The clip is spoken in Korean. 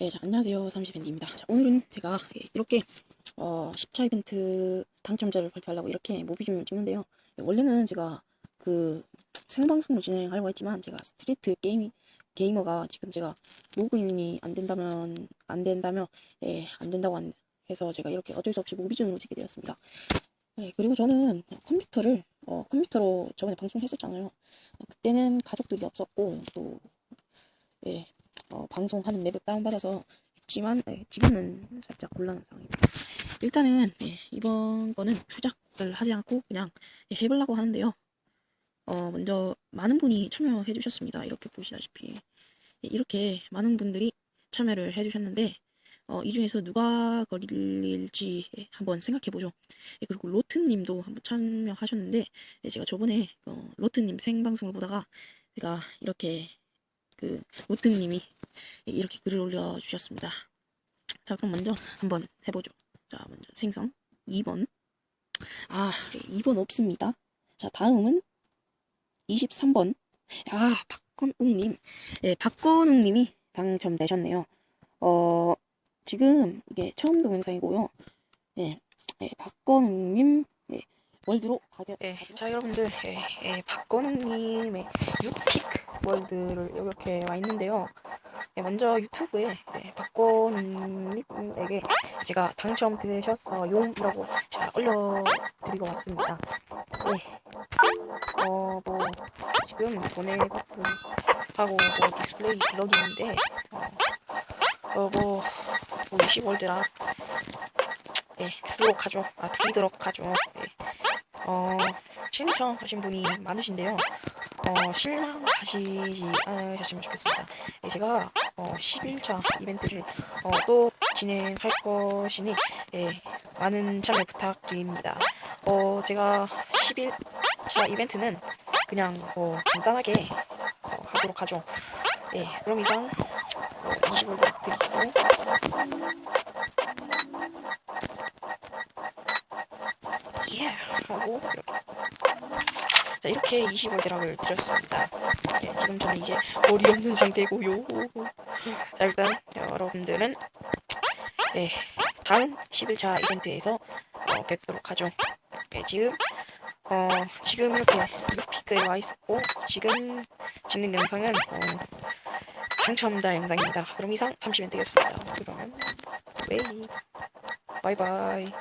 예, 자, 안녕하세요. 30밴드입니다. 자, 오늘은 제가 예, 이렇게 어, 10차 이벤트 당첨자를 발표하려고 이렇게 모비줌을 찍는데요. 예, 원래는 제가 그 생방송으로 진행하려고 했지만 제가 스트리트 게임 게이머가 지금 제가 로그인이 안 된다면 안 된다면 예, 안 된다고 한- 해서 제가 이렇게 어쩔 수 없이 모비줌으로 찍게 되었습니다. 예, 그리고 저는 컴퓨터를 어, 컴퓨터로 저번에 방송했었잖아요. 어, 그때는 가족들이 없었고 또 예, 어, 방송하는 맵을 다운받아서 했지만 예, 지금은 살짝 곤란한 상황입니다. 일단은 예, 이번 거는 추작을 하지 않고 그냥 예, 해보려고 하는데요. 어, 먼저 많은 분이 참여해 주셨습니다. 이렇게 보시다시피 예, 이렇게 많은 분들이 참여를 해 주셨는데 어, 이 중에서 누가 걸릴지 예, 한번 생각해 보죠. 예, 그리고 로트님도 한번 참여하셨는데 예, 제가 저번에 어, 로트님 생방송을 보다가 제가 이렇게 그 로트님이 이렇게 글을 올려주셨습니다. 자, 그럼 먼저 한번 해보죠. 자, 먼저 생성 2번. 아, 네, 2번 없습니다. 자, 다음은 23번. 아, 박건웅님. 예, 박건웅님이 당첨되셨네요. 어, 지금 이게 처음 동영상이고요. 예, 예, 박건웅님, 예, 월드로 가게. 예, 자, 여러분들, 예, 예, 박건웅님의 유픽 월드를 이렇게 와 있는데요. 예, 먼저 유튜브에 예, 박건님에게 제가 당첨되셨어요라고 제가 올려드리고 왔습니다. 예. 어, 뭐, 지금 보내박스 하고 뭐 디스플레이 블럭인데, 어, 어, 뭐, 뭐 20월드라, 예, 주도록 하죠. 아, 드리도록 하죠. 예. 어, 신청하신 분이 많으신데요. 어, 실망하시지 않으셨으면 좋겠습니다. 예, 제가 어, 11차 이벤트를 어, 또 진행할 것이니 예, 많은 참여 부탁드립니다. 어, 제가 11차 이벤트는 그냥 어, 간단하게 어, 하도록 하죠. 예, 그럼 이상 어, 20월 드리고 예 하고 이렇게 자, 이렇게 20월 드락을 드렸습니다. 네, 지금 저는 이제 머리 없는 상태고요. 자, 일단 여러분들은 네, 다음 11차 이벤트에서 어, 뵙도록 하죠. 네, 지금 어, 지금 이렇게 루피크에 와 있었고 지금 찍는 영상은 어, 당첨자 영상입니다. 그럼 이상 30멘트였습니다. 그러면 웨이 바이바이